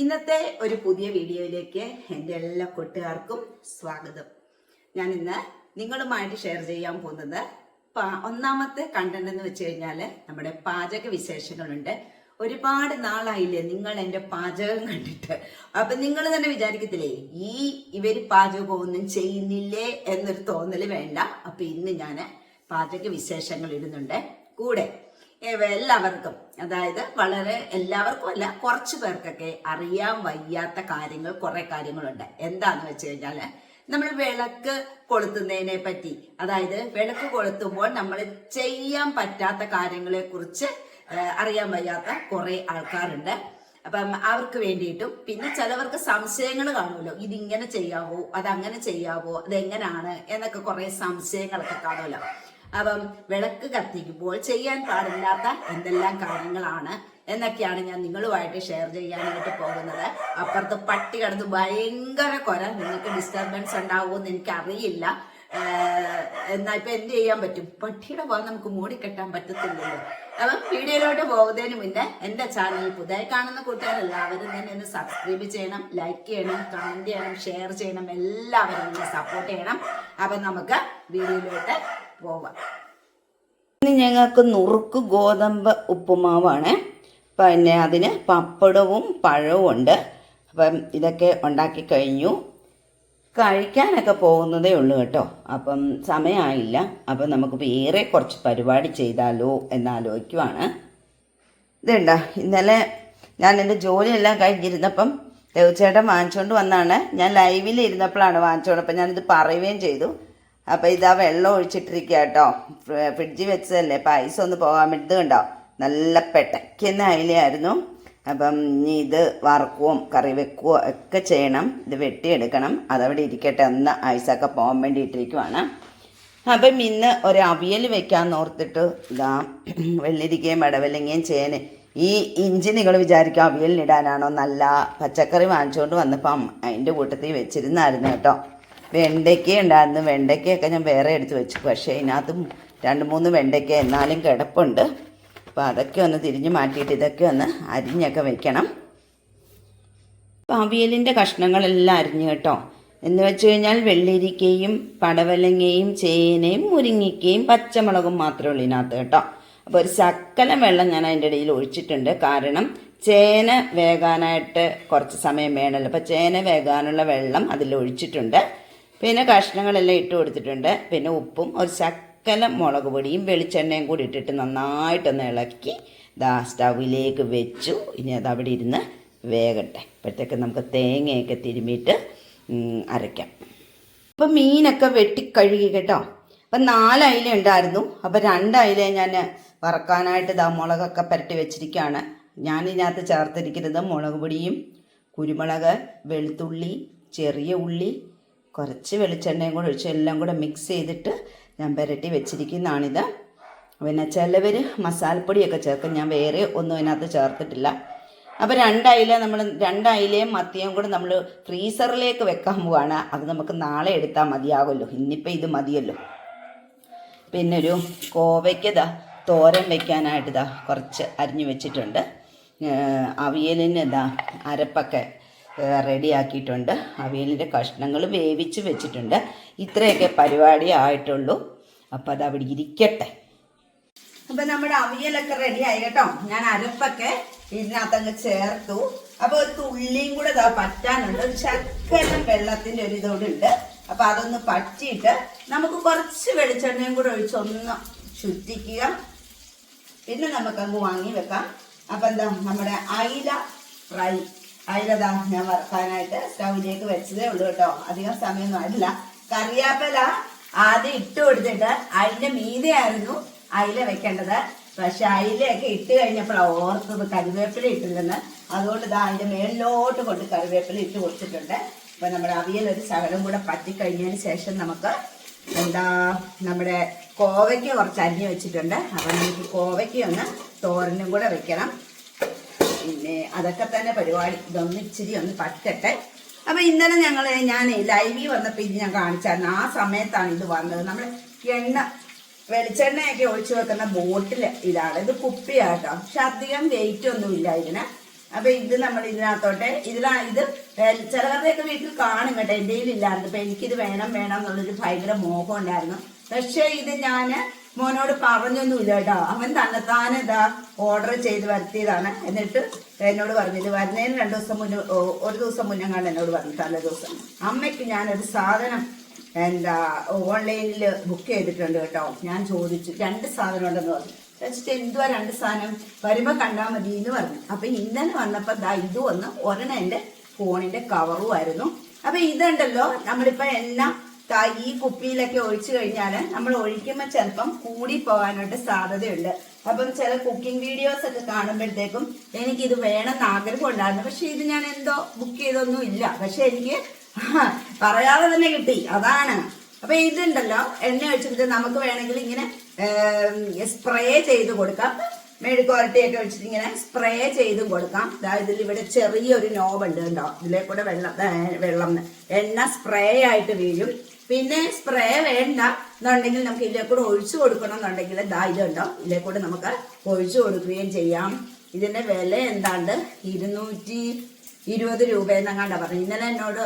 ഇന്നത്തെ ഒരു പുതിയ വീഡിയോയിലേക്ക് എന്റെ എല്ലാ കൂട്ടുകാർക്കും സ്വാഗതം. ഞാൻ ഇന്ന് നിങ്ങളുമായിട്ട് ഷെയർ ചെയ്യാൻ പോകുന്നത് ഒന്നാമത്തെ കണ്ടന്റ് എന്ന് വെച്ച് കഴിഞ്ഞാൽ നമ്മുടെ പാചക വിശേഷങ്ങളുണ്ട്. ഒരുപാട് നാളായില്ലേ നിങ്ങൾ എന്റെ പാചകം കണ്ടിട്ട്. അപ്പൊ നിങ്ങൾ തന്നെ വിചാരിക്കത്തില്ലേ ഈ ഇവർ പാചകമൊന്നും ചെയ്യുന്നില്ലേ എന്നൊരു തോന്നൽ വേണ്ട. അപ്പൊ ഇന്ന് ഞാൻ പാചക വിശേഷങ്ങൾ ഇടുന്നുണ്ട്. കൂടെ എല്ലാവർക്കും അതായത് വളരെ എല്ലാവർക്കും അല്ല കുറച്ച് പേർക്കൊക്കെ അറിയാൻ വയ്യാത്ത കാര്യങ്ങൾ കുറെ കാര്യങ്ങളുണ്ട്. എന്താന്ന് വെച്ച് കഴിഞ്ഞാൽ നമ്മൾ വിളക്ക് കൊളുത്തുന്നതിനെ പറ്റി അതായത് വിളക്ക് കൊളുത്തുമ്പോൾ നമ്മൾ ചെയ്യാൻ പറ്റാത്ത കാര്യങ്ങളെ കുറിച്ച് അറിയാൻ വയ്യാത്ത കുറെ ആൾക്കാരുണ്ട്. അപ്പം അവർക്ക് വേണ്ടിയിട്ടും പിന്നെ ചിലവർക്ക് സംശയങ്ങൾ കാണുമല്ലോ ഇതിങ്ങനെ ചെയ്യാവോ അതങ്ങനെ ചെയ്യാവോ അതെങ്ങനാണ് എന്നൊക്കെ കുറെ സംശയങ്ങളൊക്കെ കാണുമല്ലോ. അപ്പം വിളക്ക് കത്തിക്കുമ്പോൾ ചെയ്യാൻ പാടില്ലാത്ത എന്തെല്ലാം കാര്യങ്ങളാണ് എന്നൊക്കെയാണ് ഞാൻ നിങ്ങളുമായിട്ട് ഷെയർ ചെയ്യാനായിട്ട് പോകുന്നത്. അപ്പുറത്ത് പട്ടി കടന്ന് ഭയങ്കര കുര. നിങ്ങൾക്ക് ഡിസ്റ്റർബൻസ് ഉണ്ടാവുമെന്ന് എനിക്കറിയില്ല. എന്നാ ഇപ്പൊ എന്ത് ചെയ്യാൻ പറ്റും? പട്ടിയുടെ ഭാഗം നമുക്ക് മൂടിക്കെട്ടാൻ പറ്റത്തില്ലല്ലോ. അപ്പം വീഡിയോയിലോട്ട് പോകുന്നതിന് മുന്നേ എന്റെ ചാനൽ പുതിയ കാണുന്ന കൂട്ടുകാർ എല്ലാവരും തന്നെ ഒന്ന് സബ്സ്ക്രൈബ് ചെയ്യണം ലൈക്ക് ചെയ്യണം കമന്റ് ചെയ്യണം ഷെയർ ചെയ്യണം. എല്ലാവരും എന്നെ സപ്പോർട്ട് ചെയ്യണം. അപ്പം നമുക്ക് വീഡിയോയിലോട്ട് പോവാം ഇനി ഞങ്ങൾക്ക് നുറുക്ക് ഗോതമ്പ് ഉപ്പുമാവാണ്. പിന്നെ അതിന് പപ്പടവും പഴവും ഉണ്ട്. അപ്പം ഇതൊക്കെ ഉണ്ടാക്കി കഴിഞ്ഞു. കഴിക്കാനൊക്കെ പോകുന്നതേ ഉള്ളൂ കേട്ടോ. അപ്പം സമയമായില്ല. അപ്പം നമുക്ക് വേറെ കുറച്ച് പരിപാടി ചെയ്താലോ എന്നാലോചിക്കുവാണ് ഇതുണ്ട? ഇന്നലെ ഞാൻ എന്റെ ജോലിയെല്ലാം കഴിഞ്ഞിരുന്നപ്പം ദേവചേട്ടൻ വാങ്ങിച്ചുകൊണ്ട് വന്നാണ്. ഞാൻ ലൈവിൽ ഇരുന്നപ്പോഴാണ് വാങ്ങിച്ചുകൊണ്ട് അപ്പം ഞാനിത് പറയുകയും ചെയ്തു. അപ്പം ഇതാ വെള്ളം ഒഴിച്ചിട്ടിരിക്കുക കേട്ടോ ഫ്ര- ഫ്രിഡ്ജിൽ വെച്ചതല്ലേ. അപ്പോൾ ഐസ് ഒന്ന് പോകാൻ വേണ്ടി ഇത് കണ്ടോ? നല്ല പെട്ടയ്ക്കുന്ന അയിലയായിരുന്നു. അപ്പം ഇനി ഇത് വറക്കുകയും കറി വെക്കുകയോ ഒക്കെ ചെയ്യണം. ഇത് വെട്ടിയെടുക്കണം. അതവിടെ ഇരിക്കട്ടെ. ഒന്ന് ഐസൊക്കെ പോകാൻ വേണ്ടി ഇട്ടിരിക്കുവാണ്. അപ്പം ഇന്ന് ഒരു അവിയൽ വെക്കാൻ ഓർത്തിട്ട് ഇതാ വെള്ളിരിക്കയും ഇടവലങ്ങയും ചെയ്യാൻ ഈ ഇഞ്ചി നിങ്ങൾ വിചാരിക്കും അവിയലിനിടാനാണോ? നല്ല പച്ചക്കറി വാങ്ങിച്ചുകൊണ്ട് വന്നപ്പം അതിന്റെ കൂട്ടത്തിൽ വെച്ചിരുന്നായിരുന്നു കേട്ടോ. വെണ്ടയ്ക്ക ഉണ്ടായിരുന്നു. വെണ്ടയ്ക്കയൊക്കെ ഞാൻ വേറെ എടുത്ത് വെച്ചു. പക്ഷേ ഇതിനകത്തും രണ്ട് മൂന്ന് വെണ്ടയ്ക്ക എന്നാലും കിടപ്പുണ്ട്. അപ്പോൾ അതൊക്കെ ഒന്ന് തിരിഞ്ഞ് മാറ്റിയിട്ട് ഇതൊക്കെ ഒന്ന് അരിഞ്ഞൊക്കെ വെക്കണം. അപ്പം അവിയലിന്റെ കഷ്ണങ്ങളെല്ലാം അരിഞ്ഞ് കേട്ടോ. എന്ന് വെച്ച് കഴിഞ്ഞാൽ വെള്ളിരിക്കയും പടവലങ്ങയും ചേനയും മുരിങ്ങിക്കയും പച്ചമുളകും മാത്രമേ ഉള്ളൂ ഇതിനകത്ത് കേട്ടോ. അപ്പോൾ ഒരു ശക്കലം വെള്ളം ഞാൻ അതിന്റെ ഇടയിൽ ഒഴിച്ചിട്ടുണ്ട്. കാരണം ചേന വേകാനായിട്ട് കുറച്ച് സമയം വേണമല്ലോ. അപ്പോൾ ചേന വേകാനുള്ള വെള്ളം അതിൽ ഒഴിച്ചിട്ടുണ്ട്. പിന്നെ കഷ്ണങ്ങളെല്ലാം ഇട്ട് കൊടുത്തിട്ടുണ്ട്. പിന്നെ ഉപ്പും ഒരു ശക്കലം മുളക് പൊടിയും വെളിച്ചെണ്ണയും കൂടി ഇട്ടിട്ട് നന്നായിട്ടൊന്ന് ഇളക്കി ദാ സ്റ്റവിലേക്ക് വെച്ചു. ഇനി അത് അവിടെ ഇരുന്ന് വേകട്ടെ. അപ്പോഴത്തേക്ക് നമുക്ക് തേങ്ങയൊക്കെ തിരുമ്മിയിട്ട് അരയ്ക്കാം. അപ്പം മീനൊക്കെ വെട്ടിക്കഴുകി കേട്ടോ. അപ്പം നാല് അയില ഉണ്ടായിരുന്നു. അപ്പം രണ്ട് അയില ഞാൻ വറക്കാനായിട്ട് ദാ മുളകൊക്കെ പുരട്ടി വെച്ചിരിക്കുകയാണ്. ഞാൻ ഇതിനകത്ത് ചേർത്തിരിക്കുന്നത് മുളക് പൊടിയും കുരുമുളക് വെളുത്തുള്ളി ചെറിയ ഉള്ളി കുറച്ച് വെളിച്ചെണ്ണയും കൂടെ ഒഴിച്ച് എല്ലാം കൂടെ മിക്സ് ചെയ്തിട്ട് ഞാൻ പുരട്ടി വെച്ചിരിക്കുന്നതാണിത്. പിന്നെ ചിലവർ മസാലപ്പൊടിയൊക്കെ ചേർക്കും. ഞാൻ വേറെ ഒന്നും അതിനകത്ത് ചേർത്തിട്ടില്ല. അപ്പോൾ രണ്ടയില നമ്മൾ രണ്ടയിലയും മത്തിയും കൂടെ നമ്മൾ ഫ്രീസറിലേക്ക് വെക്കാൻ പോവാണ്. അത് നമുക്ക് നാളെ എടുത്താൽ മതിയാകുമല്ലോ. ഇന്നിപ്പോൾ ഇത് മതിയല്ലോ. പിന്നെ ഒരു കോവയ്ക്കതാ തോരൻ വെക്കാനായിട്ട് ഇതാ കുറച്ച് അരിഞ്ഞു വെച്ചിട്ടുണ്ട്. അവിയലിന് ഇതാ അരപ്പൊക്കെ റെഡിയാക്കിയിട്ടുണ്ട്. അവിയലിന്റെ കഷ്ണങ്ങൾ വേവിച്ച് വെച്ചിട്ടുണ്ട്. ഇത്രയൊക്കെ പരിപാടി ആയിട്ടുള്ളൂ. അപ്പോൾ അത് അവിടെ ഇരിക്കട്ടെ. അപ്പം നമ്മുടെ അവിയലൊക്കെ റെഡി ആയി കേട്ടോ. ഞാൻ അരപ്പൊക്കെ ഇതിനകത്തങ്ങ് ചേർത്തു. അപ്പോൾ ഒരു തുള്ളിയും കൂടെ ഇതാ പറ്റാനുണ്ട്. ഒരു ശക്കലം വെള്ളത്തിന്റെ ഒരു ഇതോടെ ഉണ്ട്. അപ്പം അതൊന്ന് പറ്റിയിട്ട് നമുക്ക് കുറച്ച് വെളിച്ചെണ്ണയും കൂടെ ഒഴിച്ചൊന്ന് ശുദ്ധിക്കുക. പിന്നെ നമുക്കങ്ങ് വാങ്ങി വെക്കാം. അപ്പം എന്താ നമ്മുടെ അയില ഫ്രൈ. അയില ദാ ഞാൻ വറക്കാനായിട്ട് സ്റ്റൗവിലേക്ക് വെച്ചതേ ഉള്ളൂ കേട്ടോ. അധികം സമയമൊന്നും ആയിട്ടില്ല. കറിയാപ്പല ആദ്യം ഇട്ട് കൊടുത്തിട്ട് അതിന്റെ മീതെയായിരുന്നു അയില വെക്കേണ്ടത്. പക്ഷെ അയിലയൊക്കെ ഇട്ട് കഴിഞ്ഞപ്പോഴാണ് ഓർത്തത് കറിവേപ്പില ഇട്ടില്ലെന്ന് അതുകൊണ്ട് ഇതാ അതിന്റെ മേളിലോട്ട് കൊണ്ട് കറിവേപ്പില ഇട്ട് കൊടുത്തിട്ടുണ്ട്. അപ്പൊ നമ്മുടെ അവിയൽ ഒരു ശകലം കൂടെ പറ്റിക്കഴിഞ്ഞതിന് ശേഷം നമുക്ക് എന്താ നമ്മുടെ കോവയ്ക്ക് കുറച്ച് അരിഞ്ഞ് വെച്ചിട്ടുണ്ട്. അപ്പം നമുക്ക് കോവയ്ക്ക് ഒന്ന് തോരനും കൂടെ വെക്കണം. പിന്നെ അതൊക്കെ തന്നെ പരിപാടി ഇതൊന്ന് ഇച്ചിരി ഒന്ന് പറ്റട്ടെ അപ്പൊ ഇന്നലെ ഞങ്ങൾ ഞാൻ ലൈവിൽ വന്നപ്പോൾ ഇത് ഞാൻ കാണിച്ചായിരുന്നു. ആ സമയത്താണ് ഇത് വന്നത്. നമ്മൾ എണ്ണ വെളിച്ചെണ്ണയൊക്കെ ഒഴിച്ചു വെക്കുന്ന ബോട്ടിൽ ഇതാണ്. ഇത് കുപ്പിയാട്ടോ. പക്ഷെ അധികം വെയിറ്റ് ഒന്നും ഇല്ല ഇതിന്. അപ്പൊ ഇത് നമ്മൾ ഇതിനകത്തോട്ടെ ഇതിലാ ഇത് ചിലവരുടെയൊക്കെ വീട്ടിൽ കാണും കേട്ടോ. എന്റെ ഇല്ലായിരുന്നു അപ്പൊ എനിക്കിത് വേണം വേണം എന്നുള്ളൊരു ഭയങ്കര മോഹം ഉണ്ടായിരുന്നു. പക്ഷെ ഇത് ഞാൻ മോനോട് പറഞ്ഞൊന്നുമില്ല കേട്ടോ അവൻ തന്നെത്താനെ ഇതാ ഓർഡർ ചെയ്ത് വരുത്തിയതാണ്. എന്നിട്ട് എന്നോട് പറഞ്ഞത് വരുന്നതിന് രണ്ടു ദിവസം മുന്നേ ഒരു ദിവസം മുന്നേ എന്നോട് പറഞ്ഞു തലേ ദിവസം. അമ്മയ്ക്ക് ഞാനൊരു സാധനം എന്താ ഓൺലൈനിൽ ബുക്ക് ചെയ്തിട്ടുണ്ട് കേട്ടോ. ഞാൻ ചോദിച്ചു രണ്ട് സാധനം ഉണ്ടെന്ന് പറഞ്ഞു. വെച്ചിട്ട് എന്തുവാ രണ്ട് സാധനം? വരുമ്പോൾ കണ്ടാൽ മതി എന്ന് പറഞ്ഞു. അപ്പം ഇന്നലെ വന്നപ്പോൾ ദാ ഇത് ഒന്ന് ഒരെണ്ണം എന്റെ ഫോണിന്റെ കവറുമായിരുന്നു അപ്പം ഇതുണ്ടല്ലോ നമ്മളിപ്പോൾ ദാ ഈ കുപ്പിയിലൊക്കെ ഒഴിച്ചു കഴിഞ്ഞാൽ നമ്മൾ ഒഴിക്കുമ്പോൾ ചിലപ്പം കൂടി പോകാനായിട്ട് സാധ്യതയുണ്ട്. അപ്പം ചില കുക്കിംഗ് വീഡിയോസ് ഒക്കെ കാണുമ്പോഴത്തേക്കും എനിക്ക് ഇത് വേണമെന്ന് ആഗ്രഹം ഉണ്ടായിരുന്നു പക്ഷെ ഇത് ഞാൻ എന്തോ ബുക്ക് ചെയ്തൊന്നും ഇല്ല. പക്ഷെ എനിക്ക് പറയാതെ തന്നെ കിട്ടി. അതാണ്. അപ്പൊ ഇതുണ്ടല്ലോ. എണ്ണ ഒഴിച്ചിട്ട് നമുക്ക് വേണമെങ്കിൽ ഇങ്ങനെ സ്പ്രേ ചെയ്ത് കൊടുക്കാം. മെഴുക്കുവരട്ടിയൊക്കെ വെച്ചിട്ട് ഇങ്ങനെ സ്പ്രേ ചെയ്ത് കൊടുക്കാം. അതായത് ഇവിടെ ചെറിയൊരു നോവുണ്ട് കേട്ടോ. ഇതിലെ കൂടെ വെള്ളം വെള്ളം എണ്ണ സ്പ്രേ ആയിട്ട് വീഴും. പിന്നെ സ്പ്രേ വേണ്ട എന്നുണ്ടെങ്കിൽ നമുക്ക് ഇതിലെ കൂടെ ഒഴിച്ചു കൊടുക്കണം എന്നുണ്ടെങ്കിൽ ദാ ഇതുണ്ടോ ഇതിലെ കൂടെ നമുക്ക് ഒഴിച്ചു കൊടുക്കുകയും ചെയ്യാം. ഇതിന്റെ വില എന്താണ്ട്? ഇരുന്നൂറ്റി ഇരുപത് രൂപ എന്നങ്ങാണ്ട പറഞ്ഞു ഇന്നലെ എന്നോട്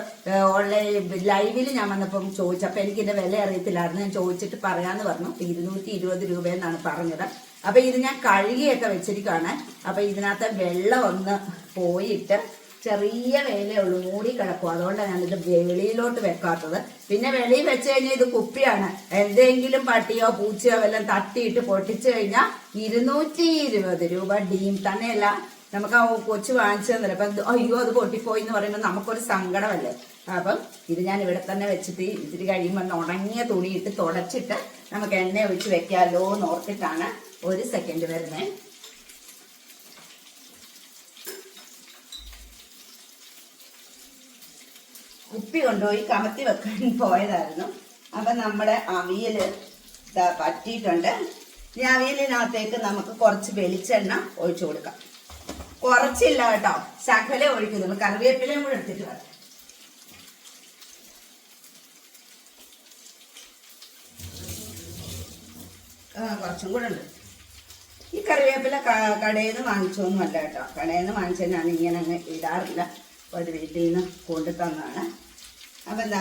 ഓൺലൈൻ ലൈവിൽ ഞാൻ വന്നപ്പം ചോദിച്ചു എനിക്ക് ഇതിന്റെ വില അറിയത്തില്ലായിരുന്നു. ഞാൻ ചോദിച്ചിട്ട് പറയാന്ന് പറഞ്ഞു. ഇരുന്നൂറ്റി ഇരുപത് രൂപ എന്നാണ് പറഞ്ഞത്. അപ്പൊ ഇത് ഞാൻ കഴുകിയൊക്കെ വെച്ചിരിക്കുകയാണ് അപ്പൊ ഇതിനകത്ത് വെള്ളം ഒന്ന് പോയിട്ട് ചെറിയ വേലേ ഉള്ളൂ. മൂടി കിടക്കും. അതുകൊണ്ടാണ് ഞാനിത് വെളിയിലോട്ട് വെക്കാത്തത്. പിന്നെ വെളിയിൽ വെച്ച് കഴിഞ്ഞാൽ ഇത് കുപ്പിയാണ്. എന്തെങ്കിലും പട്ടിയോ പൂച്ചയോ വല്ലതും തട്ടിയിട്ട് പൊട്ടിച്ചു കഴിഞ്ഞാൽ ഇരുന്നൂറ്റി ഇരുപത് രൂപ ഡീം. തന്നെയല്ല നമുക്ക് ആ കൊച്ചു വാങ്ങിച്ചു തന്നില്ല. അപ്പൊ അയ്യോ അത് പൊട്ടിപ്പോയി എന്ന് പറയുമ്പോൾ നമുക്കൊരു സങ്കടമല്ലേ? അപ്പം ഇത് ഞാൻ ഇവിടെ തന്നെ വെച്ചിട്ട് ഇത്തിരി കഴിയുമ്പോൾ ഉണങ്ങിയ തുണിയിട്ട് തുടച്ചിട്ട് നമുക്ക് എണ്ണ ഒഴിച്ച് വെക്കാമല്ലോ എന്ന് ഓർത്തിട്ടാണ് ഒരു സെക്കൻഡ് വരുന്നത് കുപ്പി കൊണ്ടുപോയി കമത്തി വെക്കാൻ പോയതായിരുന്നു. അപ്പൊ നമ്മുടെ അവിയൽ പറ്റിയിട്ടുണ്ട്. ഈ അവിയലിനകത്തേക്ക് നമുക്ക് കുറച്ച് വെളിച്ചെണ്ണ ഒഴിച്ചു കൊടുക്കാം. കുറച്ചില്ല കേട്ടോ. ശകല ഒഴിക്കുന്നുള്ളൂ. കറിവേപ്പിലയും കൂടെ എടുത്തിട്ട് വരാം. കുറച്ചും കൂടെ ഉണ്ട്. ഈ കറിവേപ്പില കടയിൽ നിന്ന് വാങ്ങിച്ചൊന്നും അല്ല കേട്ടോ. കടയിൽ നിന്ന് വാങ്ങിച്ചാൽ ഞാൻ ഇങ്ങനെ അങ്ങ് ഇടാറില്ല. ഒരു വീട്ടിൽ നിന്ന് കൊണ്ടു തന്നാണ്. അപ്പം എന്താ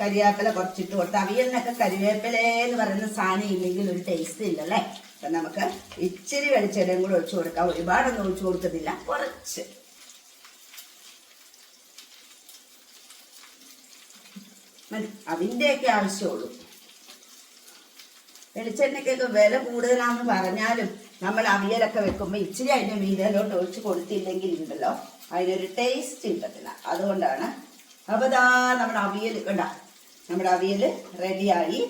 കരിവേപ്പില കുറച്ചിട്ട് കൊടുത്ത് അവിയലിനൊക്കെ കരിവേപ്പില എന്ന് പറയുന്ന സാധനം ഇല്ലെങ്കിൽ ഒരു ടേസ്റ്റ് ഇല്ലല്ലേ? അപ്പം നമുക്ക് ഇച്ചിരി വെളിച്ചെടയും കൂടെ ഒഴിച്ചു കൊടുക്കാം. ഒരുപാടൊന്നും ഒഴിച്ചു കൊടുക്കുന്നില്ല കുറച്ച്. അതിന്റെയൊക്കെ ആവശ്യമുള്ളൂ. വെളിച്ചെണ്ണയ്ക്കൊക്കെ വില കൂടുതലാണെന്ന് പറഞ്ഞാലും നമ്മൾ അവിയലൊക്കെ വെക്കുമ്പോൾ ഇച്ചിരി അതിന്റെ മീതയിലോട്ട് ഒഴിച്ച് കൊടുത്തില്ലെങ്കിൽ ഉണ്ടല്ലോ അതിനൊരു ടേസ്റ്റ് കിട്ടത്തില്ല അതുകൊണ്ടാണ് അപ്പൊ ഇതാ നമ്മുടെ അവിയൽ കണ്ട നമ്മുടെ അവിയൽ റെഡിയായി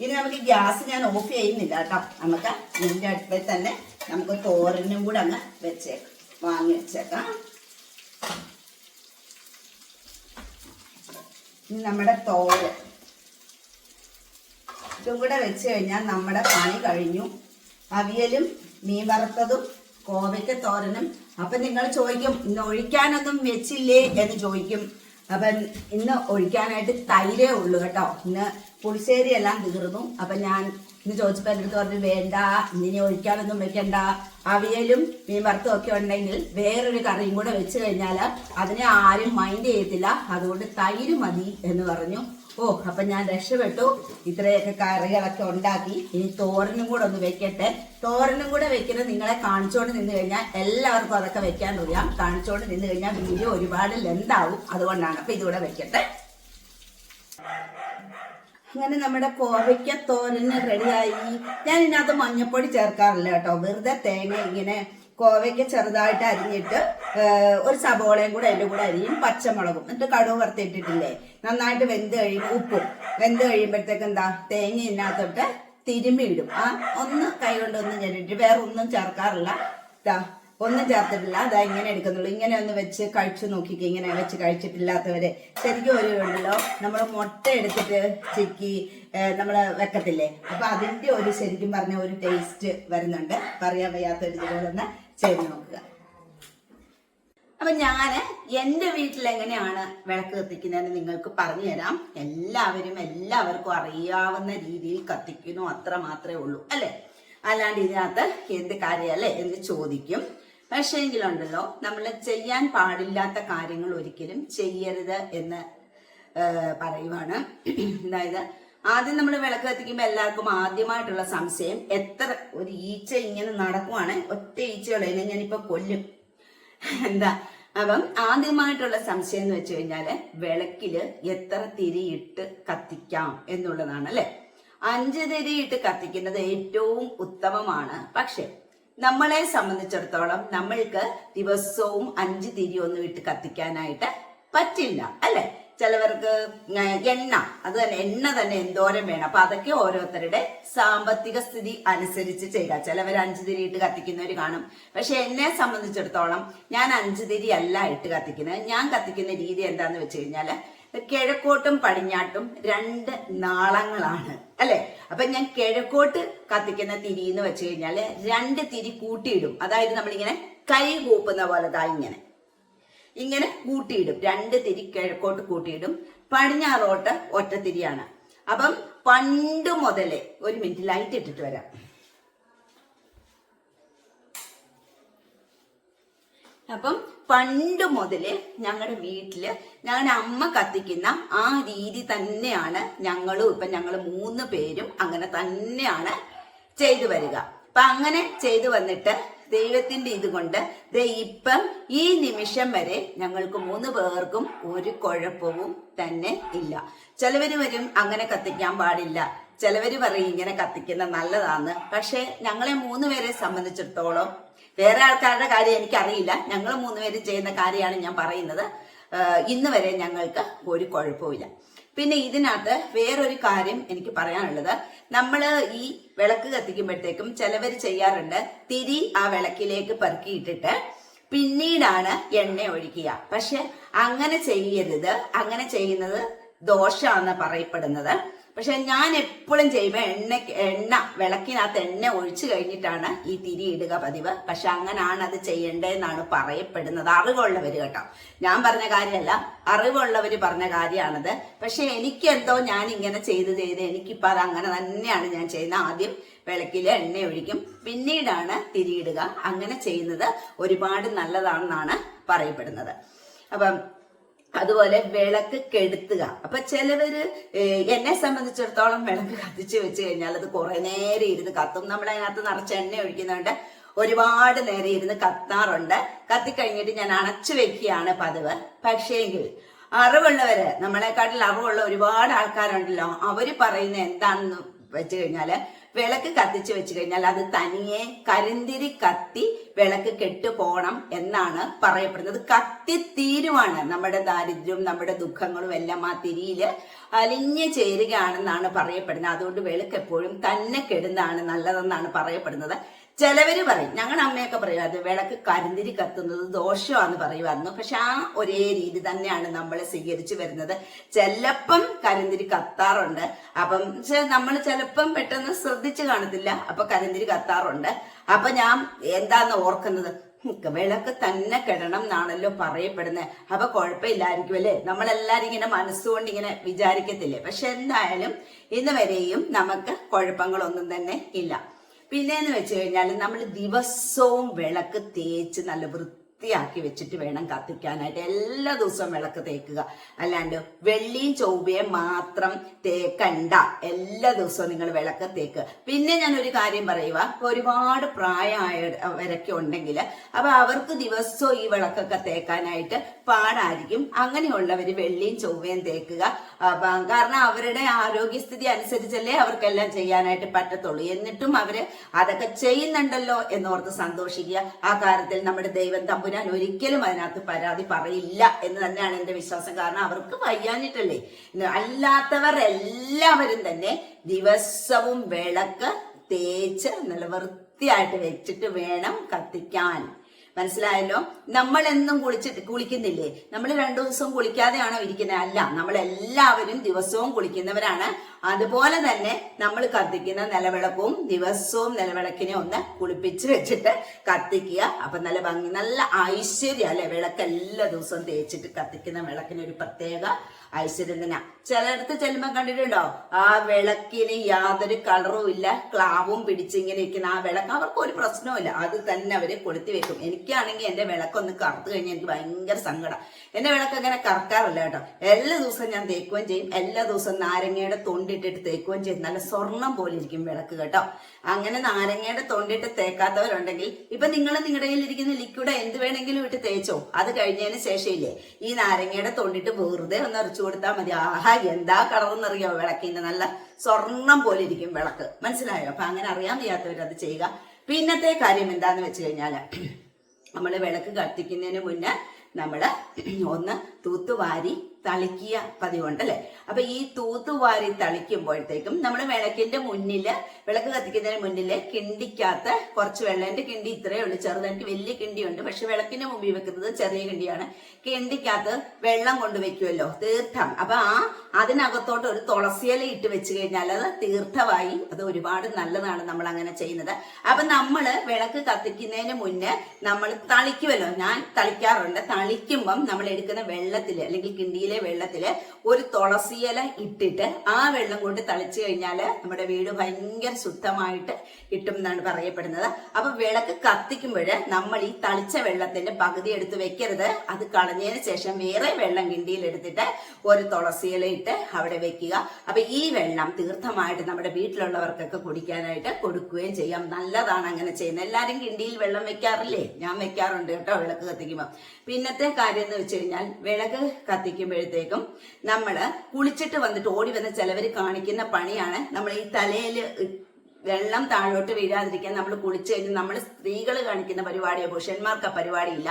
ഇനി നമുക്ക് ഗ്യാസ് ഞാൻ ഓഫ് ചെയ്യുന്നില്ല കേട്ടോ. നമുക്ക് ഇതിന്റെ അടുപ്പിൽ തന്നെ നമുക്ക് തോരനും കൂടെ അങ്ങ് വെച്ചേക്കാം. വാങ്ങി വെച്ചേക്കാം. നമ്മുടെ തോരൻ. ഇതും കൂടെ വെച്ച് കഴിഞ്ഞാൽ നമ്മുടെ പണി കഴിഞ്ഞു. അവിയലും മീൻ വറുത്തതും കോവയ്ക്ക തോരനും. അപ്പൊ നിങ്ങൾ ചോദിക്കും ഇന്ന് ഒഴിക്കാനൊന്നും വെച്ചില്ലേ? എന്ന് ചോദിക്കും. അപ്പം ഇന്ന് ഒഴിക്കാനായിട്ട് തൈരേ ഉള്ളൂ കേട്ടോ. ഇന്ന് പുളിശ്ശേരി എല്ലാം തീർന്നു അപ്പൊ ഞാൻ ഇന്ന് ചോദിച്ചപ്പോൾ എന്റെ അടുത്ത് പറഞ്ഞു വേണ്ട ഇനി ഒഴിക്കാനൊന്നും വെക്കണ്ട. അവിയലും മീൻ വറുത്തും ഒക്കെ ഉണ്ടെങ്കിൽ വേറൊരു കറിയും കൂടെ വെച്ച് കഴിഞ്ഞാൽ അതിനെ ആരും മൈൻഡ് ചെയ്യത്തില്ല. അതുകൊണ്ട് തൈര് മതി എന്ന് പറഞ്ഞു. ഓ അപ്പൊ ഞാൻ രക്ഷപ്പെട്ടു. ഇത്രയൊക്കെ കറികളൊക്കെ ഉണ്ടാക്കി. ഇനി തോരനും കൂടെ ഒന്ന് വെക്കട്ടെ. തോരനും കൂടെ വെക്കുന്നത് നിങ്ങളെ കാണിച്ചുകൊണ്ട് നിന്ന് കഴിഞ്ഞാൽ എല്ലാവർക്കും അതൊക്കെ വെക്കാൻ അറിയാം കാണിച്ചുകൊണ്ട് നിന്ന് കഴിഞ്ഞാൽ വീഡിയോ ഒരുപാട് ലെന്താവും അതുകൊണ്ടാണ് അപ്പൊ ഇതുകൂടെ വെക്കട്ടെ. അങ്ങനെ നമ്മുടെ കോവയ്ക്ക തോരന് റെഡിയായി ഞാൻ ഇതിനകത്ത് മഞ്ഞപ്പൊടി ചേർക്കാറില്ല കേട്ടോ. വെറുതെ തേങ്ങ ഇങ്ങനെ കോവയ്ക്ക ചെറുതായിട്ട് അരിഞ്ഞിട്ട് ഒരു സബോളയും കൂടെ അതിന്റെ കൂടെ അരിയും പച്ചമുളകും. എന്നിട്ട് കടുവ് വറുത്തിട്ടിട്ടില്ലേ? നന്നായിട്ട് വെന്ത് കഴിയുമ്പോൾ ഉപ്പും. വെന്ത് കഴിയുമ്പോഴത്തേക്ക് എന്താ? തേങ്ങ ഇതിനകത്തോട്ട് തിരുമ്മി ഇടും. ആ ഒന്ന് കൈ കൊണ്ട് ഒന്ന് ഞെരിട്ട് വേറെ ഒന്നും ചേർക്കാറില്ല. ദാ ഒന്നും ചേർത്തിട്ടില്ല. അതാ ഇങ്ങനെ എടുക്കുന്നുള്ളൂ. ഇങ്ങനെ ഒന്ന് വെച്ച് കഴിച്ചു നോക്കിക്ക്. ഇങ്ങനെ വെച്ച് കഴിച്ചിട്ടില്ലാത്തവരെ. ശരിക്കും ഒരു ഉണ്ടല്ലോ നമ്മൾ മുട്ട എടുത്തിട്ട് ചിക്കി നമ്മൾ വെക്കത്തില്ലേ? അപ്പൊ അതിന്റെ ഒരു ശരിക്കും പറഞ്ഞ ഒരു ടേസ്റ്റ് വരുന്നുണ്ട്. പറയാൻ വയ്യാത്തൊരു ഇതുപോലെ ഒന്ന് ചെയ്ത് നോക്കുക. അപ്പൊ ഞാൻ എന്റെ വീട്ടിൽ എങ്ങനെയാണ് വിളക്ക് കത്തിക്കുന്നതെന്ന് നിങ്ങൾക്ക് പറഞ്ഞു തരാം എല്ലാവരും എല്ലാവർക്കും അറിയാവുന്ന രീതിയിൽ കത്തിക്കുന്നു അത്ര മാത്രമേ ഉള്ളൂ അല്ലെ? അല്ലാണ്ട് ഇതിനകത്ത് എന്ത് കാര്യമല്ലേ എന്ന് ചോദിക്കും. പക്ഷേങ്കിലുണ്ടല്ലോ നമ്മൾ ചെയ്യാൻ പാടില്ലാത്ത കാര്യങ്ങൾ ഒരിക്കലും ചെയ്യരുത് എന്ന് പറയുവാണ്. അതായത് ആദ്യം നമ്മൾ വിളക്ക് കത്തിക്കുമ്പോൾ എല്ലാവർക്കും ആദ്യമായിട്ടുള്ള സംശയം എത്ര ഒരു ഈച്ച ഇങ്ങനെ നടക്കുവാണ് ഒറ്റ ഈച്ചയുള്ളതിനെ ഞാനിപ്പോ കൊല്ലും. എന്താ? അപ്പം ആദ്യമായിട്ടുള്ള സംശയം എന്ന് വെച്ച് കഴിഞ്ഞാൽ വിളക്കിൽ എത്ര തിരിയിട്ട് കത്തിക്കാം എന്നുള്ളതാണ് അല്ലെ? അഞ്ച് തിരിയിട്ട് കത്തിക്കുന്നത് ഏറ്റവും ഉത്തമമാണ്. പക്ഷെ നമ്മളെ സംബന്ധിച്ചിടത്തോളം നമ്മൾക്ക് ദിവസവും അഞ്ച് തിരി ഒന്നും ഇട്ട് കത്തിക്കാനായിട്ട് പറ്റില്ല അല്ലെ? ചിലവർക്ക് എണ്ണ അത് തന്നെ എണ്ണ തന്നെ എന്തോരം വേണം. അപ്പൊ അതൊക്കെ ഓരോരുത്തരുടെ സാമ്പത്തിക സ്ഥിതി അനുസരിച്ച് ചെയ്യുക ചിലവർ അഞ്ചു തിരി ഇട്ട് കത്തിക്കുന്നവർ കാണും. പക്ഷെ എന്നെ സംബന്ധിച്ചിടത്തോളം ഞാൻ അഞ്ചു തിരി അല്ല ഇട്ട് കത്തിക്കുന്നത്. ഞാൻ കത്തിക്കുന്ന രീതി എന്താന്ന് വെച്ച് കഴിഞ്ഞാൽ കിഴക്കോട്ടും പടിഞ്ഞാട്ടും രണ്ട് നാളങ്ങളാണ്. അല്ലെ? അപ്പൊ ഞാൻ കിഴക്കോട്ട് കത്തിക്കുന്ന തിരി എന്ന് വെച്ച് കഴിഞ്ഞാൽ രണ്ട് തിരി കൂട്ടിയിടും. അതായത് നമ്മളിങ്ങനെ കൈ കൂപ്പുന്ന പോലെ ഇങ്ങനെ. ഇങ്ങനെ കൂട്ടിയിടും. രണ്ട് തിരി കിഴക്കോട്ട് കൂട്ടിയിടും. പടിഞ്ഞാറോട്ട് ഒറ്റ തിരിയാണ്. അപ്പം പണ്ട് മുതലേ ഒരു മിനിറ്റ് ലൈറ്റ് ഇട്ടിട്ട് വരാം. അപ്പം പണ്ട് മുതൽ ഞങ്ങളുടെ വീട്ടിൽ ഞങ്ങളുടെ അമ്മ കത്തിക്കുന്ന ആ രീതി തന്നെയാണ് ഞങ്ങളും ഇപ്പൊ ഞങ്ങൾ മൂന്ന് പേരും അങ്ങനെ തന്നെയാണ് ചെയ്തു വരിക. അപ്പൊ അങ്ങനെ ചെയ്തു വന്നിട്ട് ദൈവത്തിന്റെ ഇതുകൊണ്ട് ദേ ഇപ്പം ഈ നിമിഷം വരെ ഞങ്ങൾക്ക് മൂന്ന് പേർക്കും ഒരു കുഴപ്പവും തന്നെ ഇല്ല. ചിലവര് വരും അങ്ങനെ കത്തിക്കാൻ പാടില്ല. ചിലവര് പറയും ഇങ്ങനെ കത്തിക്കുന്ന നല്ലതാന്ന്. പക്ഷെ ഞങ്ങളെ മൂന്ന് പേരെ സംബന്ധിച്ചിടത്തോളം വേറെ ആൾക്കാരുടെ കാര്യം എനിക്കറിയില്ല. ഞങ്ങൾ മൂന്നുപേരും ചെയ്യുന്ന കാര്യമാണ് ഞാൻ പറയുന്നത്. ഇന്ന് വരെ ഞങ്ങൾക്ക് ഒരു കുഴപ്പമില്ല പിന്നെ ഇതിനകത്ത് വേറൊരു കാര്യം എനിക്ക് പറയാനുള്ളത്. നമ്മൾ ഈ വിളക്ക് കത്തിക്കുമ്പോഴത്തേക്കും ചിലവർ ചെയ്യാറുണ്ട് തിരി ആ വിളക്കിലേക്ക് പെറുക്കിയിട്ടിട്ട് പിന്നീടാണ് എണ്ണ ഒഴിക്കുക. പക്ഷെ അങ്ങനെ ചെയ്യരുത്. അങ്ങനെ ചെയ്യുന്നത് ദോഷമാണ് പറയപ്പെടുന്നത്. പക്ഷെ ഞാൻ എപ്പോഴും ചെയ്യുമ്പോൾ എണ്ണ എണ്ണ വിളക്കിനകത്ത് എണ്ണ ഒഴിച്ചു കഴിഞ്ഞിട്ടാണ് ഈ തിരി ഇടുക പതിവ്. പക്ഷെ അങ്ങനാണ് അത് ചെയ്യേണ്ടതെന്നാണ് പറയപ്പെടുന്നത്. അറിവുള്ളവർ കേട്ടോ. ഞാൻ പറഞ്ഞ കാര്യമല്ല. അറിവുള്ളവർ പറഞ്ഞ കാര്യമാണത് പക്ഷെ എനിക്ക് എന്തോ ഞാൻ ഇങ്ങനെ ചെയ്ത് ചെയ്ത് എനിക്കിപ്പോൾ അത് അങ്ങനെ തന്നെയാണ് ഞാൻ ചെയ്യുന്നത്. ആദ്യം വിളക്കിൽ എണ്ണ ഒഴിക്കും. പിന്നീടാണ് തിരിയിടുക അങ്ങനെ ചെയ്യുന്നത് ഒരുപാട് നല്ലതാണെന്നാണ് പറയപ്പെടുന്നത്. അപ്പം അതുപോലെ വിളക്ക് കെടുത്തുക. അപ്പൊ ചിലവര് എന്നെ സംബന്ധിച്ചിടത്തോളം വിളക്ക് കത്തിച്ച് വെച്ച് കഴിഞ്ഞാൽ അത് കുറെ നേരം ഇരുന്ന് കത്തും. നമ്മൾ അതിനകത്ത് നിറച്ച് എണ്ണ ഒഴിക്കുന്നുണ്ട് ഒരുപാട് നേരം ഇരുന്ന് കത്താറുണ്ട്. കത്തിക്കഴിഞ്ഞിട്ട് ഞാൻ അണച്ചു വെക്കുകയാണ് പതിവ്. പക്ഷേങ്കിൽ അറിവുള്ളവര് നമ്മളെക്കാട്ടിൽ അറിവുള്ള ഒരുപാട് ആൾക്കാരുണ്ടല്ലോ അവർ പറയുന്ന എന്താണെന്ന് വെച്ച് കഴിഞ്ഞാൽ വിളക്ക് കത്തിച്ചു വെച്ച് കഴിഞ്ഞാൽ അത് തനിയെ കരിന്തിരി കത്തി വിളക്ക് കെട്ടു പോണം എന്നാണ് പറയപ്പെടുന്നത്. കത്തി തീരുവാണ്. നമ്മുടെ ദാരിദ്ര്യവും നമ്മുടെ ദുഃഖങ്ങളും എല്ലാം ആ തിരിയിൽ അലിഞ്ഞു ചേരുകയാണെന്നാണ് പറയപ്പെടുന്നത്. അതുകൊണ്ട് വിളക്ക് എപ്പോഴും തന്നെ കെടുന്നതാണ് നല്ലതെന്നാണ് പറയപ്പെടുന്നത്. ചിലവര് പറയും ഞങ്ങളുടെ അമ്മയൊക്കെ പറയും അത് വിളക്ക് കരിന്തിരി കത്തുന്നത് ദോഷമാന്ന് പറയുമായിരുന്നു പക്ഷെ ആ ഒരേ രീതി തന്നെയാണ് നമ്മൾ സ്വീകരിച്ചു വരുന്നത്. ചിലപ്പം കരിന്തിരി കത്താറുണ്ട്. അപ്പം നമ്മൾ ചിലപ്പം പെട്ടെന്ന് ശ്രദ്ധിച്ചു കാണത്തില്ല അപ്പൊ കരിന്തിരി കത്താറുണ്ട്. അപ്പൊ ഞാൻ എന്താന്ന് ഓർക്കുന്നത്? വിളക്ക് തന്നെ കിടണം എന്നാണല്ലോ പറയപ്പെടുന്നത് അപ്പൊ കുഴപ്പമില്ലായിരിക്കും അല്ലേ? നമ്മളെല്ലാരും ഇങ്ങനെ മനസ്സുകൊണ്ട് ഇങ്ങനെ വിചാരിക്കത്തില്ലേ? പക്ഷെ എന്തായാലും ഇന്ന് വരെയും നമുക്ക് കുഴപ്പങ്ങളൊന്നും തന്നെ ഇല്ല. പിന്നെന്ന് വെച്ച് കഴിഞ്ഞാൽ നമ്മൾ ദിവസവും വിളക്ക് തേച്ച് നല്ല വൃത്തിയാക്കി വെച്ചിട്ട് വേണം കത്തിക്കാനായിട്ട്. എല്ലാ ദിവസവും വിളക്ക് തേക്കുക. അല്ലാണ്ട് വെള്ളിയും ചൊവ്വയും മാത്രം തേക്കണ്ട എല്ലാ ദിവസവും നിങ്ങൾ വിളക്ക് തേക്കുക. പിന്നെ ഞാൻ ഒരു കാര്യം പറയുക ഒരുപാട് പ്രായമായവരൊക്കെ ഉണ്ടെങ്കിൽ അപ്പൊ അവർക്ക് ദിവസവും ഈ വിളക്കൊക്കെ തേക്കാനായിട്ട് പാടായിരിക്കും. അങ്ങനെയുള്ളവർ വെള്ളിയും ചൊവ്വയും തേക്കുക. കാരണം അവരുടെ ആരോഗ്യസ്ഥിതി അനുസരിച്ചല്ലേ അവർക്കെല്ലാം ചെയ്യാനായിട്ട് പറ്റത്തുള്ളൂ. എന്നിട്ടും അവർ അതൊക്കെ ചെയ്യുന്നുണ്ടല്ലോ എന്നോർത്ത് സന്തോഷിക്കുക. ആ കാര്യത്തിൽ നമ്മുടെ ദൈവം തമ്പുരാൻ ഒരിക്കലും അതിനകത്ത് പരാതി പറയില്ല എന്ന് തന്നെയാണ് എന്റെ വിശ്വാസം. കാരണം അവർക്ക് വയ്യാഞ്ഞിട്ടല്ലേ. അല്ലാത്തവർ എല്ലാവരും തന്നെ ദിവസവും വിളക്ക് തേച്ച് നല്ല വൃത്തിയായിട്ട് വെച്ചിട്ട് വേണം കത്തിക്കാൻ. മനസ്സിലായല്ലോ? നമ്മൾ എന്നും കുളിച്ചിട്ട് കുളിക്കുന്നില്ലേ? നമ്മൾ രണ്ടു ദിവസവും കുളിക്കാതെയാണോ ഇരിക്കുന്നത് അല്ല നമ്മൾ എല്ലാവരും ദിവസവും കുളിക്കുന്നവരാണ്. അതുപോലെ തന്നെ നമ്മൾ കത്തിക്കുന്ന നിലവിളക്കും ദിവസവും നിലവിളക്കിനെ ഒന്ന് കുളിപ്പിച്ച് വെച്ചിട്ട് കത്തിക്കുക. അപ്പൊ നല്ല ഭംഗി നല്ല ഐശ്വര്യം അല്ലെ? വിളക്ക് എല്ലാ ദിവസവും തേച്ചിട്ട് കത്തിക്കുന്ന വിളക്കിന് ഒരു പ്രത്യേക ഐശ്വര്യത്തിന ചിലയിടത്ത് ചെല്ലുമ്പോൾ കണ്ടിട്ടുണ്ടോ? ആ വിളക്കിന് യാതൊരു കളറും ഇല്ല. ക്ലാവും പിടിച്ചിങ്ങനെ ഇരിക്കുന്ന ആ വിളക്ക്. അവർക്ക് ഒരു പ്രശ്നവുമില്ല അത് തന്നെ അവർ കൊളുത്തി വെക്കും. എനിക്കാണെങ്കിൽ എന്റെ വിളക്കൊന്ന് കറുത്ത് കഴിഞ്ഞാൽ എനിക്ക് ഭയങ്കര സങ്കടം. എന്റെ വിളക്ക് അങ്ങനെ കറക്കാറില്ല കേട്ടോ. എല്ലാ ദിവസവും ഞാൻ തേക്കുകയും ചെയ്യും. എല്ലാ ദിവസവും നാരങ്ങയുടെ തൊണ്ടിട്ടിട്ട് തേക്കുകയും ചെയ്യും. നല്ല സ്വർണം പോലെ ഇരിക്കും വിളക്ക് കേട്ടോ. അങ്ങനെ നാരങ്ങയുടെ തൊണ്ടിട്ട് തേക്കാത്തവരുണ്ടെങ്കിൽ ഇപ്പൊ നിങ്ങൾ നിങ്ങളുടെ കയ്യിൽ ഇരിക്കുന്ന ലിക്വിഡ് എന്ത് വേണമെങ്കിലും ഇട്ട് തേച്ചോ? അത് കഴിഞ്ഞതിന് ശേഷം ഇല്ലേ ഈ നാരങ്ങയുടെ തൊണ്ടിട്ട് വെറുതെ ഒന്ന് അരച്ചു കൊടുത്താൽ മതി. ആഹാ എന്താ കളറെന്നറിയോ വിളക്കിന്റെ നല്ല സ്വർണം പോലെ ഇരിക്കും വിളക്ക്. മനസ്സിലായോ? അപ്പൊ അങ്ങനെ അറിയാൻ വയ്യാത്തവർ അത് ചെയ്യുക. പിന്നത്തെ കാര്യം എന്താന്ന് വെച്ച് കഴിഞ്ഞാൽ നമ്മൾ വിളക്ക് കത്തിക്കുന്നതിന് മുന്നേ നമ്മൾ ഒന്ന് തൂത്തുവാരി തളിക്കുക പതിവുണ്ടല്ലേ അപ്പൊ ഈ തൂത്തുവാരി തളിക്കുമ്പോഴത്തേക്കും നമ്മൾ വിളക്കിന്റെ മുന്നിൽ വിളക്ക് കത്തിക്കുന്നതിന് മുന്നിൽ കിണ്ടിക്കാത്ത കുറച്ച് വെള്ളം. എന്റെ കിണ്ടി ഇത്രയേ ഉള്ളൂ. ചെറുത് എനിക്ക് വലിയ കിണ്ടിയുണ്ട്. പക്ഷെ വിളക്കിന്റെ മുമ്പിൽ വെക്കുന്നത് ചെറിയ കിണ്ടിയാണ്. കിണ്ടിക്കകത്ത് വെള്ളം കൊണ്ട് വെക്കുമല്ലോ തീർത്ഥം. അപ്പൊ ആ അതിനകത്തോട്ട് ഒരു തുളസിയില ഇട്ട് വെച്ച് കഴിഞ്ഞാൽ അത് തീർത്ഥമായി. അത് ഒരുപാട് നല്ലതാണ് നമ്മൾ അങ്ങനെ ചെയ്യുന്നത്. അപ്പൊ നമ്മൾ വിളക്ക് കത്തിക്കുന്നതിന് മുന്നേ നമ്മൾ തളിക്കുമല്ലോ ഞാൻ തളിക്കാറുണ്ട്. തളിക്കുമ്പം നമ്മൾ എടുക്കുന്ന വെള്ളത്തിൽ അല്ലെങ്കിൽ കിണ്ടിയിലെ വെള്ളത്തിൽ ഒരു തുളസിയില ഇട്ടിട്ട് ആ വെള്ളം കൊണ്ട് തളിച്ചു കഴിഞ്ഞാൽ നമ്മുടെ വീട് ഭയങ്കര ശുദ്ധമായിട്ട് കിട്ടും എന്നാണ് പറയപ്പെടുന്നത്. അപ്പൊ വിളക്ക് കത്തിക്കുമ്പോൾ നമ്മൾ ഈ തളിച്ച വെള്ളത്തിന്റെ പകുതി എടുത്ത് വെക്കരുത്. അത് കളഞ്ഞതിന് ശേഷം വേറെ വെള്ളം കിണ്ടിയിൽ എടുത്തിട്ട് ഒരു തുളസിയില ഇട്ട് അവിടെ വെക്കുക. അപ്പൊ ഈ വെള്ളം തീർത്ഥമായിട്ട് നമ്മുടെ വീട്ടിലുള്ളവർക്കൊക്കെ കുടിക്കാനായിട്ട് കൊടുക്കുകയും ചെയ്യാം. നല്ലതാണ് അങ്ങനെ ചെയ്യുന്നത്. എല്ലാരും കിണ്ടിയിൽ വെള്ളം വെക്കാറില്ലേ? ഞാൻ വെക്കാറുണ്ട് കേട്ടോ വിളക്ക് കത്തിക്കുമ്പോൾ പിന്നത്തെ കാര്യം എന്ന് വെച്ച് കഴിഞ്ഞാൽ വിളക്ക് കത്തിക്കുമ്പോഴത്തേക്കും നമ്മൾ കുളിച്ചിട്ട് വന്നിട്ട് ഓടി വന്ന ചിലവർ കാണിക്കുന്ന പണിയാണ് നമ്മൾ ഈ തലയിൽ വെള്ളം താഴോട്ട് വീഴാതിരിക്കാൻ നമ്മൾ കുളിച്ചു കഴിഞ്ഞ് നമ്മൾ സ്ത്രീകൾ കാണിക്കുന്ന പരിപാടിയോ പുരുഷന്മാർക്ക് ആ പരിപാടിയില്ല.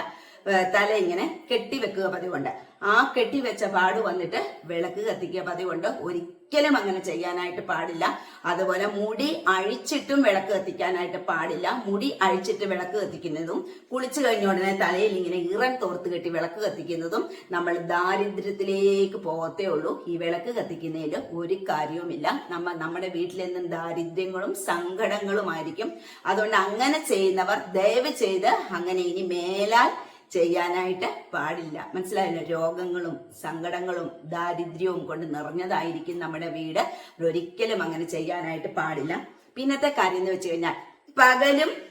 തല ഇങ്ങനെ കെട്ടിവെക്കുക പതിവുണ്ട്. ആ കെട്ടിവെച്ച പാട് വന്നിട്ട് വിളക്ക് കത്തിക്കുക പതിവുണ്ട്. ഒരിക്കലും അങ്ങനെ ചെയ്യാനായിട്ട് പാടില്ല. അതുപോലെ മുടി അഴിച്ചിട്ടും വിളക്ക് കത്തിക്കാനായിട്ട് പാടില്ല. മുടി അഴിച്ചിട്ട് വിളക്ക് കത്തിക്കുന്നതും കുളിച്ചു കഴിഞ്ഞ ഉടനെ തലയിൽ ഇങ്ങനെ ഇറൻ തോർത്ത് കെട്ടി വിളക്ക് കത്തിക്കുന്നതും നമ്മൾ ദാരിദ്ര്യത്തിലേക്ക് പോകത്തേ ഉള്ളൂ. ഈ വിളക്ക് കത്തിക്കുന്നതിൽ ഒരു കാര്യവുമില്ല. നമ്മ നമ്മുടെ വീട്ടിൽ നിന്നും ദാരിദ്ര്യങ്ങളും സങ്കടങ്ങളുമായിരിക്കും. അതുകൊണ്ട് അങ്ങനെ ചെയ്യുന്നവർ ദയവ് ചെയ്ത് അങ്ങനെ ഇനി മേലാൽ ചെയ്യാനായിട്ട് പാടില്ല. മനസ്സിലായില്ല? രോഗങ്ങളും സങ്കടങ്ങളും ദാരിദ്ര്യവും കൊണ്ട് നിറഞ്ഞതായിരിക്കും നമ്മുടെ വീട്. ഒരിക്കലും അങ്ങനെ ചെയ്യാനായിട്ട് പാടില്ല. പിന്നത്തെ കാര്യം എന്ന് വെച്ച് കഴിഞ്ഞാൽ പകലും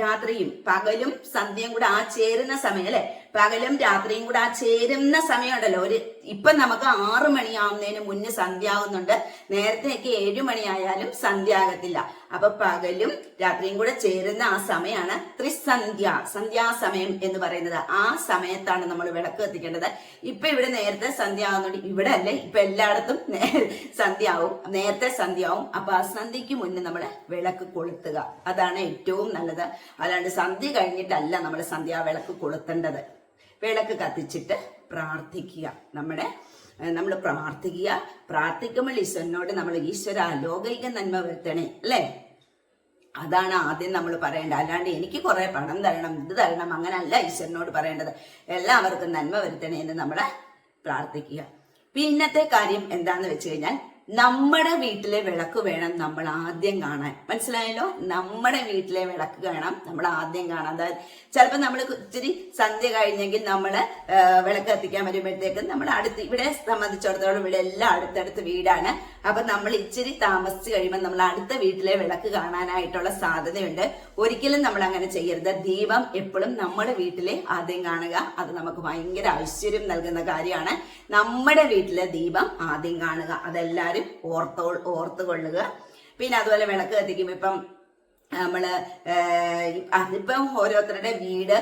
രാത്രിയും പകലും സന്ധ്യയും കൂടെ ആ ചേരുന്ന സമയം അല്ലെ? പകലും രാത്രിയും കൂടെ ആ ചേരുന്ന സമയമുണ്ടല്ലോ. ഒരു ഇപ്പൊ നമുക്ക് ആറു മണിയാവുന്നതിന് മുന്നേ സന്ധ്യ ആവുന്നുണ്ട് നേരത്തെയൊക്കെ ഏഴു മണിയായാലും സന്ധ്യ ആകത്തില്ല അപ്പൊ പകലും രാത്രിയും കൂടെ ചേരുന്ന ആ സമയമാണ് ത്രിസന്ധ്യ സന്ധ്യാസമയം എന്ന് പറയുന്നത്. ആ സമയത്താണ് നമ്മൾ വിളക്ക് കത്തിക്കേണ്ടത്. ഇപ്പൊ ഇവിടെ നേരത്തെ സന്ധ്യ ആവുന്നുണ്ട് ഇവിടെ അല്ലേ? ഇപ്പൊ എല്ലായിടത്തും സന്ധ്യ ആവും നേരത്തെ സന്ധ്യ ആവും അപ്പൊ ആ സന്ധ്യക്ക് മുന്നേ നമ്മൾ വിളക്ക് കൊളുത്തുക. അതാണ് ഏറ്റവും നല്ലത്. അല്ലാണ്ട് സന്ധ്യ കഴിഞ്ഞിട്ടല്ല നമ്മൾ സന്ധ്യാവിളക്ക് കൊളുത്തേണ്ടത്. വിളക്ക് കത്തിച്ചിട്ട് പ്രാർത്ഥിക്കുക. നമ്മുടെ നമ്മൾ പ്രാർത്ഥിക്കുക. പ്രാർത്ഥിക്കുമ്പോൾ ഈശ്വരനോട് നമ്മൾ ഈശ്വര ലോകൈക നന്മ വരുത്തണേ അല്ലേ? അതാണ് ആദ്യം നമ്മൾ പറയേണ്ടത്. അല്ലാണ്ട് എനിക്ക് കുറെ പണം തരണം ഇത് തരണം അങ്ങനല്ല ഈശ്വരനോട് പറയേണ്ടത്. എല്ലാവർക്കും നന്മ വരുത്തണേ എന്ന് നമ്മൾ പ്രാർത്ഥിക്കുക. പിന്നത്തെ കാര്യം എന്താന്ന് വെച്ച് കഴിഞ്ഞാൽ നമ്മുടെ വീട്ടിലെ വിളക്ക് വേണം നമ്മൾ ആദ്യം കാണാൻ. മനസ്സിലായല്ലോ? നമ്മുടെ വീട്ടിലെ വിളക്ക് കാണാം നമ്മൾ ആദ്യം കാണാം അതായത് ചിലപ്പോൾ നമ്മൾ ഇച്ചിരി സന്ധ്യ കഴിഞ്ഞെങ്കിൽ നമ്മൾ വിളക്ക് കത്തിക്കാൻ വരുമ്പോഴത്തേക്കും നമ്മൾ അടുത്ത് ഇവിടെ സംബന്ധിച്ചിടത്തോളം ഇവിടെ എല്ലാം അടുത്തടുത്ത് വീടാണ്. അപ്പൊ നമ്മൾ ഇച്ചിരി താമസിച്ച് കഴിയുമ്പോൾ നമ്മൾ അടുത്ത വീട്ടിലെ വിളക്ക് കാണാനായിട്ടുള്ള സാധ്യതയുണ്ട്. ഒരിക്കലും നമ്മൾ അങ്ങനെ ചെയ്യരുത്. ദീപം എപ്പോഴും നമ്മുടെ വീട്ടിലെ ആദ്യം കാണുക. അത് നമുക്ക് ഭയങ്കര ഐശ്വര്യം നൽകുന്ന കാര്യമാണ്. നമ്മുടെ വീട്ടിലെ ദീപം ആദ്യം കാണുക. അതെല്ലാരും ഓർത്തോ ഓർത്തുകൊള്ളുക. പിന്നെ അതുപോലെ വിളക്ക് കത്തിക്കുമ്പോൾ ഇപ്പം നമ്മൾ ഏഹ്, അതിപ്പം ഓരോരുത്തരുടെ വീട്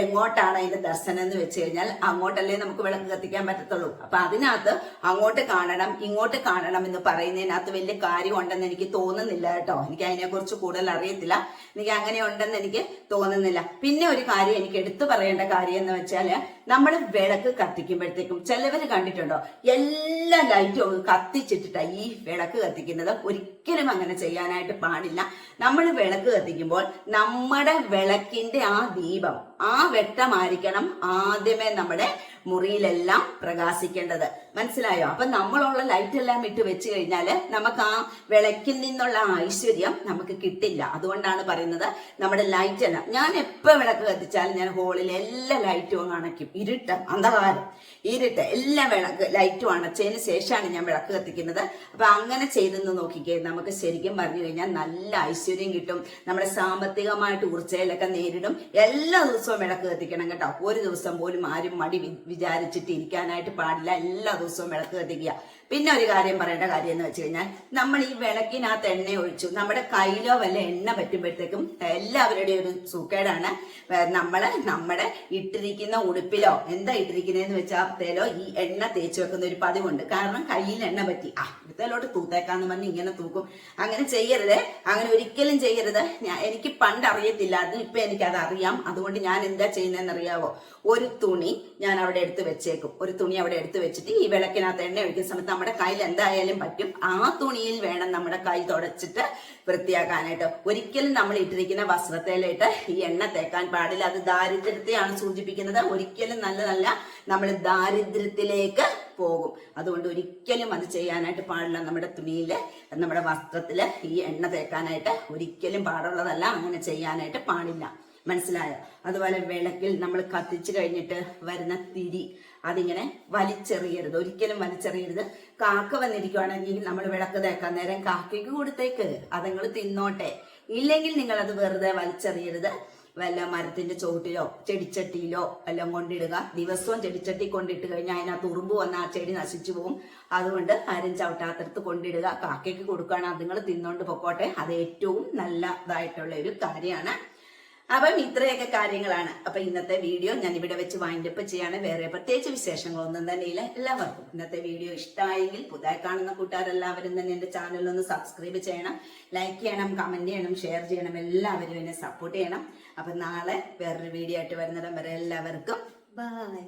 എങ്ങോട്ടാണ് അതിന്റെ ദർശനം എന്ന് വെച്ച് കഴിഞ്ഞാൽ അങ്ങോട്ടല്ലേ നമുക്ക് വിളക്ക് കത്തിക്കാൻ പറ്റത്തുള്ളൂ. അപ്പൊ അതിനകത്ത് അങ്ങോട്ട് കാണണം ഇങ്ങോട്ട് കാണണം എന്ന് പറയുന്നതിനകത്ത് വലിയ കാര്യം ഉണ്ടെന്ന് എനിക്ക് തോന്നുന്നില്ല കേട്ടോ. എനിക്ക് അതിനെക്കുറിച്ച് കൂടുതൽ അറിയത്തില്ല. എനിക്ക് അങ്ങനെ ഉണ്ടെന്ന് എനിക്ക് തോന്നുന്നില്ല. പിന്നെ ഒരു കാര്യം എനിക്ക് എടുത്തു പറയേണ്ട കാര്യം എന്ന് വെച്ചാൽ നമ്മൾ വിളക്ക് കത്തിക്കുമ്പോഴത്തേക്കും ചിലവർ കണ്ടിട്ടുണ്ടോ? എല്ലാ ലൈറ്റും അങ്ങ് കത്തിച്ചിട്ടിട്ടാണ് ഈ വിളക്ക് കത്തിക്കുന്നത്. ഒരിക്കലും അങ്ങനെ ചെയ്യാനായിട്ട് പാടില്ല. നമ്മൾ വിളക്ക് കത്തിക്കുമ്പോൾ നമ്മുടെ വിളക്കിന്റെ ആ ദീപം ആ വെട്ടമായിരിക്കണം ആദ്യമേ നമ്മുടെ മുറിയിലെല്ലാം പ്രകാശിക്കേണ്ടത്. മനസ്സിലായോ? അപ്പൊ നമ്മളുള്ള ലൈറ്റ് എല്ലാം ഇട്ട് വെച്ച് കഴിഞ്ഞാൽ നമുക്ക് ആ വിളക്കിൽ നിന്നുള്ള ഐശ്വര്യം നമുക്ക് കിട്ടില്ല. അതുകൊണ്ടാണ് പറയുന്നത് നമ്മുടെ ലൈറ്റ് എല്ലാം ഞാൻ എപ്പോ വിളക്ക് കത്തിച്ചാലും ഞാൻ ഹോളിൽ എല്ലാ ലൈറ്റും അണയ്ക്കും. ഇരുട്ട് അന്ധകാരം. ഇരുട്ട് എല്ലാ വിളക്ക് ലൈറ്റും അണച്ചതിന് ശേഷമാണ് ഞാൻ വിളക്ക് കത്തിക്കുന്നത്. അപ്പൊ അങ്ങനെ ചെയ്തെന്ന് നോക്കിക്കേ നമുക്ക് ശരിക്കും പറഞ്ഞു കഴിഞ്ഞാൽ നല്ല ഐശ്വര്യം കിട്ടും. നമ്മുടെ സാമ്പത്തികമായിട്ട് ഉർച്ചയിലൊക്കെ നേരിടും. എല്ലാ ദിവസവും വിളക്ക് കത്തിക്കണം കേട്ടോ. ഒരു ദിവസം പോലും ആരും മടി വിചാരിച്ചിട്ട് ഇരിക്കാനായിട്ട് പാടില്ല. എല്ലാ ദിവസവും വിളക്ക് കത്തിക്കുക. പിന്നെ ഒരു കാര്യം പറയേണ്ട കാര്യം എന്ന് വെച്ച് കഴിഞ്ഞാൽ നമ്മൾ ഈ വിളക്കിനകത്ത് എണ്ണ ഒഴിച്ചു. നമ്മുടെ കയ്യിലോ വല്ല എണ്ണ പറ്റുമ്പോഴത്തേക്കും എല്ലാവരുടെയും ഒരു സൂക്കേടാണ്. നമ്മൾ നമ്മുടെ ഇട്ടിരിക്കുന്ന ഉടുപ്പിലോ എന്താ ഇട്ടിരിക്കുന്നതെന്ന് വെച്ചാൽ തേലോ ഈ എണ്ണ തേച്ച് വെക്കുന്ന ഒരു പതിവുണ്ട്. കാരണം കയ്യിൽ എണ്ണ പറ്റി. ആ ഇടത്തേലോട്ട് തൂത്തേക്കാന്ന് പറഞ്ഞ് ഇങ്ങനെ തൂക്കും. അങ്ങനെ ചെയ്യരുത്. അങ്ങനെ ഒരിക്കലും ചെയ്യരുത്. ഞാൻ എനിക്ക് പണ്ട് അറിയത്തില്ലായിരുന്നു ഇപ്പൊ എനിക്കത് അറിയാം. അതുകൊണ്ട് ഞാൻ എന്താ ചെയ്യുന്നതെന്ന് അറിയാവോ? ഒരു തുണി ഞാൻ അവിടെ എടുത്ത് വെച്ചേക്കും. ഒരു തുണി അവിടെ എടുത്ത് വെച്ചിട്ട് ഈ വിളക്കിനകത്ത് എണ്ണ ഒഴിക്കുന്ന സമയത്ത് നമ്മുടെ കയ്യിൽ എന്തായാലും പറ്റും. ആ തുണിയിൽ വേണം നമ്മുടെ കൈ തുടച്ചിട്ട് വൃത്തിയാക്കാനായിട്ട്. ഒരിക്കലും നമ്മൾ ഇട്ടിരിക്കുന്ന വസ്ത്രത്തിലിട്ട് ഈ എണ്ണ തേക്കാൻ പാടില്ല. അത് ദാരിദ്ര്യത്തെയാണ് സൂചിപ്പിക്കുന്നത്. ഒരിക്കലും നല്ലതല്ല. നമ്മൾ ദാരിദ്ര്യത്തിലേക്ക് പോകും. അതുകൊണ്ട് ഒരിക്കലും അത് ചെയ്യാനായിട്ട് പാടില്ല നമ്മുടെ തുണിയിൽ നമ്മുടെ വസ്ത്രത്തിൽ ഈ എണ്ണ തേക്കാനായിട്ട്. ഒരിക്കലും പാടുള്ളതല്ല അങ്ങനെ ചെയ്യാനായിട്ട് പാടില്ല. മനസ്സിലായോ? അതുപോലെ വിളക്കിൽ നമ്മൾ കത്തിച്ചു കഴിഞ്ഞിട്ട് വരുന്ന തിരി. അതിങ്ങനെ വലിച്ചെറിയരുത്. ഒരിക്കലും വലിച്ചെറിയരുത്. കാക്ക വന്നിരിക്കുവാണെങ്കിൽ നമ്മൾ വിളക്ക് തേക്കാൻ നേരം കാക്കയ്ക്ക് കൊടുത്തേക്ക്. അതങ്ങൾ തിന്നോട്ടെ. ഇല്ലെങ്കിൽ നിങ്ങൾ അത് വെറുതെ വലിച്ചെറിയരുത്. വല്ല മരത്തിന്റെ ചോട്ടിലോ ചെടിച്ചട്ടിയിലോ എല്ലാം കൊണ്ടിടുക. ദിവസവും ചെടിച്ചട്ടി കൊണ്ടിട്ട് കഴിഞ്ഞാൽ അതിനകത്ത് ഉറുമ്പ് വന്ന് ആ ചെടി നശിച്ചു പോകും അതുകൊണ്ട് ആരും ചവിട്ടാത്തടുത്ത് കൊണ്ടിടുക. കാക്കയ്ക്ക് കൊടുക്കുകയാണ് അതുങ്ങൾ തിന്നോണ്ട് പൊക്കോട്ടെ. അത് ഏറ്റവും നല്ലതായിട്ടുള്ള ഒരു കാര്യമാണ്. അപ്പം ഇത്രയൊക്കെ കാര്യങ്ങളാണ്. അപ്പൊ ഇന്നത്തെ വീഡിയോ ഞാൻ ഇവിടെ വെച്ച് വൈൻഡപ്പ് ചെയ്യാണ്. വേറെ പ്രത്യേകിച്ച് വിശേഷങ്ങളൊന്നും തന്നെ ഇല്ല. എല്ലാവർക്കും ഇന്നത്തെ വീഡിയോ ഇഷ്ടമായെങ്കിൽ പുതുതായി കാണുന്ന കൂട്ടുകാരെല്ലാവരും തന്നെ എന്റെ ചാനൽ ഒന്ന് സബ്സ്ക്രൈബ് ചെയ്യണം. ലൈക്ക് ചെയ്യണം കമന്റ് ചെയ്യണം ഷെയർ ചെയ്യണം. എല്ലാവരും എന്നെ സപ്പോർട്ട് ചെയ്യണം. അപ്പൊ നാളെ വേറൊരു വീഡിയോ ആയിട്ട് വരുന്നിടം വരെ എല്ലാവർക്കും ബൈ